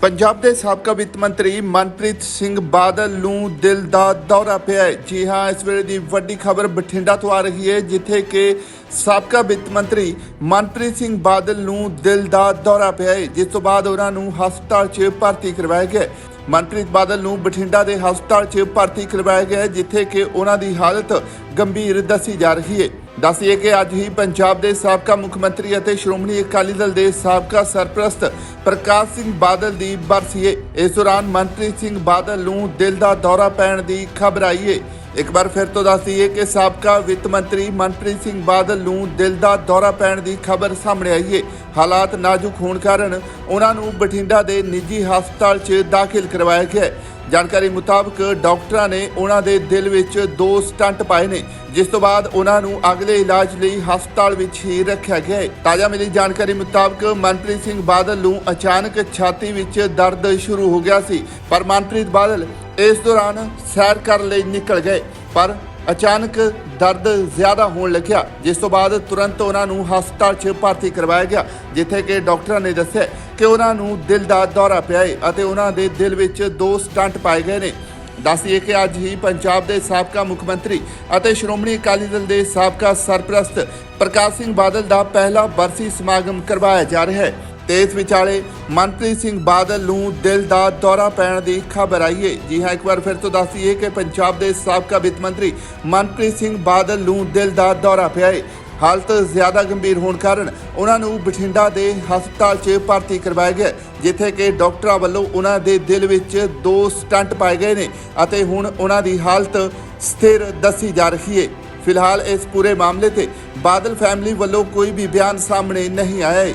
ਪੰਜਾਬ ਦੇ ਸਾਬਕਾ ਵਿੱਤ ਮੰਤਰੀ ਮਨਪ੍ਰੀਤ ਸਿੰਘ ਬਾਦਲ ਨੂੰ ਦਿਲ ਦਾ ਦੌਰਾ ਪਿਆ ਹੈ। ਜੀ ਹਾਂ, ਇਸ ਵੇਲੇ ਦੀ ਵੱਡੀ ਖਬਰ ਬਠਿੰਡਾ ਤੋਂ ਆ ਰਹੀ ਹੈ, ਜਿੱਥੇ ਕਿ ਸਾਬਕਾ ਵਿੱਤ ਮੰਤਰੀ ਮਨਪ੍ਰੀਤ ਸਿੰਘ ਬਾਦਲ ਨੂੰ ਦਿਲ ਦਾ ਦੌਰਾ ਪਿਆ ਹੈ। ਜਿਸ ਤੋਂ ਬਾਅਦ ਉਹਨਾਂ ਨੂੰ ਹਸਪਤਾਲ 'ਚ ਭਰਤੀ ਕਰਵਾਇਆ ਗਿਆ ਮਨਪ੍ਰੀਤ ਬਾਦਲ ਨੂੰ ਬਠਿੰਡਾ ਦੇ ਹਸਪਤਾਲ 'ਚ ਭਰਤੀ ਕਰਵਾਇਆ ਗਿਆ ਜਿੱਥੇ ਕਿ ਉਹਨਾਂ ਦੀ ਹਾਲਤ ਗੰਭੀਰ ਦੱਸੀ ਜਾ ਰਹੀ ਹੈ। ਦੱਸੀਏ ਕਿ ਅੱਜ ਹੀ ਪੰਜਾਬ ਦੇ ਸਾਬਕਾ ਮੁੱਖ ਮੰਤਰੀ ਅਤੇ ਸ਼੍ਰੋਮਣੀ ਅਕਾਲੀ ਦਲ ਦੇ ਸਾਬਕਾ ਸਰਪ੍ਰਸਤ ਪ੍ਰਕਾਸ਼ ਸਿੰਘ ਬਾਦਲ ਦੀ ਬਰਸੀ ਹੈ ਇਸ ਦੌਰਾਨ ਮਨਪ੍ਰੀਤ ਸਿੰਘ ਬਾਦਲ ਨੂੰ ਦਿਲ ਦਾ ਦੌਰਾ ਪੈਣ ਦੀ ਖਬਰ ਆਈ ਹੈ ਇੱਕ ਵਾਰ ਫਿਰ ਤੋਂ ਦੱਸ ਦਈਏ ਕਿ ਸਾਬਕਾ ਵਿੱਤ ਮੰਤਰੀ ਮਨਪ੍ਰੀਤ ਸਿੰਘ ਬਾਦਲ ਨੂੰ ਦਿਲ ਦਾ ਦੌਰਾ ਪੈਣ ਦੀ ਖਬਰ ਸਾਹਮਣੇ ਆਈ ਹੈ ਹਾਲਾਤ ਨਾਜ਼ੁਕ ਹੋਣ ਕਾਰਨ ਉਹਨਾਂ ਨੂੰ ਬਠਿੰਡਾ ਦੇ ਨਿੱਜੀ ਹਸਪਤਾਲ 'ਚ ਦਾਖਲ ਕਰਵਾਇਆ ਗਿਆ ਹੈ ਜਾਣਕਾਰੀ ਮੁਤਾਬਕ ਡਾਕਟਰਾਂ ਨੇ ਉਹਨਾਂ ਦੇ ਦਿਲ ਵਿੱਚ ਦੋ ਸਟੰਟ ਪਾਏ ਨੇ, ਜਿਸ ਤੋਂ ਬਾਅਦ ਉਹਨਾਂ ਨੂੰ ਅਗਲੇ ਇਲਾਜ ਲਈ ਹਸਪਤਾਲ ਵਿੱਚ ਹੀ ਰੱਖਿਆ ਗਿਆ ਹੈ। ਤਾਜ਼ਾ ਮਿਲੀ ਜਾਣਕਾਰੀ ਮੁਤਾਬਕ ਮਨਪ੍ਰੀਤ ਸਿੰਘ ਬਾਦਲ ਨੂੰ ਅਚਾਨਕ ਛਾਤੀ ਵਿੱਚ ਦਰਦ ਸ਼ੁਰੂ ਹੋ ਗਿਆ ਸੀ, ਪਰ ਮਨਪ੍ਰੀਤ ਬਾਦਲ ਇਸ ਦੌਰਾਨ ਸੈਰ ਕਰਨ ਲਈ ਨਿਕਲ ਗਏ, ਪਰ ਅਚਾਨਕ ਦਰਦ ਜ਼ਿਆਦਾ ਹੋਣ ਲੱਗਿਆ, ਜਿਸ ਤੋਂ ਬਾਅਦ ਤੁਰੰਤ ਉਹਨਾਂ ਨੂੰ ਹਸਪਤਾਲ 'ਚ ਭਰਤੀ ਕਰਵਾਇਆ ਗਿਆ, ਜਿੱਥੇ ਕਿ ਡਾਕਟਰਾਂ ਨੇ ਦੱਸਿਆ ਕਿ ਉਹਨਾਂ ਨੂੰ ਦਿਲ ਦਾ ਦੌਰਾ ਪਿਆ ਹੈ ਅਤੇ ਉਹਨਾਂ ਦੇ ਦਿਲ ਵਿੱਚ ਦੋ ਸਟੰਟ ਪਾਏ ਗਏ ਨੇ। ਦੱਸੀਏ ਕਿ ਅੱਜ ਹੀ ਪੰਜਾਬ ਦੇ ਸਾਬਕਾ ਮੁੱਖ ਮੰਤਰੀ ਅਤੇ ਸ਼੍ਰੋਮਣੀ ਅਕਾਲੀ ਦਲ ਦੇ ਸਾਬਕਾ ਸਰਪ੍ਰਸਤ ਪ੍ਰਕਾਸ਼ ਸਿੰਘ ਬਾਦਲ ਦਾ ਪਹਿਲਾ ਬਰਸੀ ਸਮਾਗਮ ਕਰਵਾਇਆ ਜਾ ਰਿਹਾ ਹੈ। ਤੇ ਇਸ ਵਿਚਾਲੇ ਮਨਪ੍ਰੀਤ ਸਿੰਘ ਬਾਦਲ ਨੂੰ ਦਿਲ ਦਾ ਦੌਰਾ ਪੈਣ ਦੀ ਖਬਰ ਆਈ ਹੈ ਜੀ ਹਾਂ, ਇੱਕ ਵਾਰ ਫਿਰ ਤੋਂ ਦੱਸੀਏ ਕਿ ਪੰਜਾਬ ਦੇ ਸਾਬਕਾ ਵਿੱਤ ਮੰਤਰੀ ਮਨਪ੍ਰੀਤ ਸਿੰਘ ਬਾਦਲ ਨੂੰ ਦਿਲ ਦਾ ਦੌਰਾ ਪਿਆ ਹੈ ਹਾਲਤ ਜ਼ਿਆਦਾ ਗੰਭੀਰ ਹੋਣ ਕਾਰਨ ਉਹਨਾਂ ਨੂੰ ਬਠਿੰਡਾ ਦੇ ਹਸਪਤਾਲ 'ਚ ਭਰਤੀ ਕਰਵਾਇਆ ਗਿਆ ਜਿੱਥੇ ਕਿ ਡਾਕਟਰਾਂ ਵੱਲੋਂ ਉਹਨਾਂ ਦੇ ਦਿਲ ਵਿੱਚ ਦੋ ਸਟੰਟ ਪਾਏ ਗਏ ਨੇ ਅਤੇ ਹੁਣ ਉਹਨਾਂ ਦੀ ਹਾਲਤ ਸਥਿਰ ਦੱਸੀ ਜਾ ਰਹੀ ਹੈ ਫਿਲਹਾਲ ਇਸ ਪੂਰੇ ਮਾਮਲੇ ਤੇ ਬਾਦਲ ਫੈਮਿਲੀ ਵੱਲੋਂ ਕੋਈ ਵੀ ਬਿਆਨ ਸਾਹਮਣੇ ਨਹੀਂ ਆਇਆ ਹੈ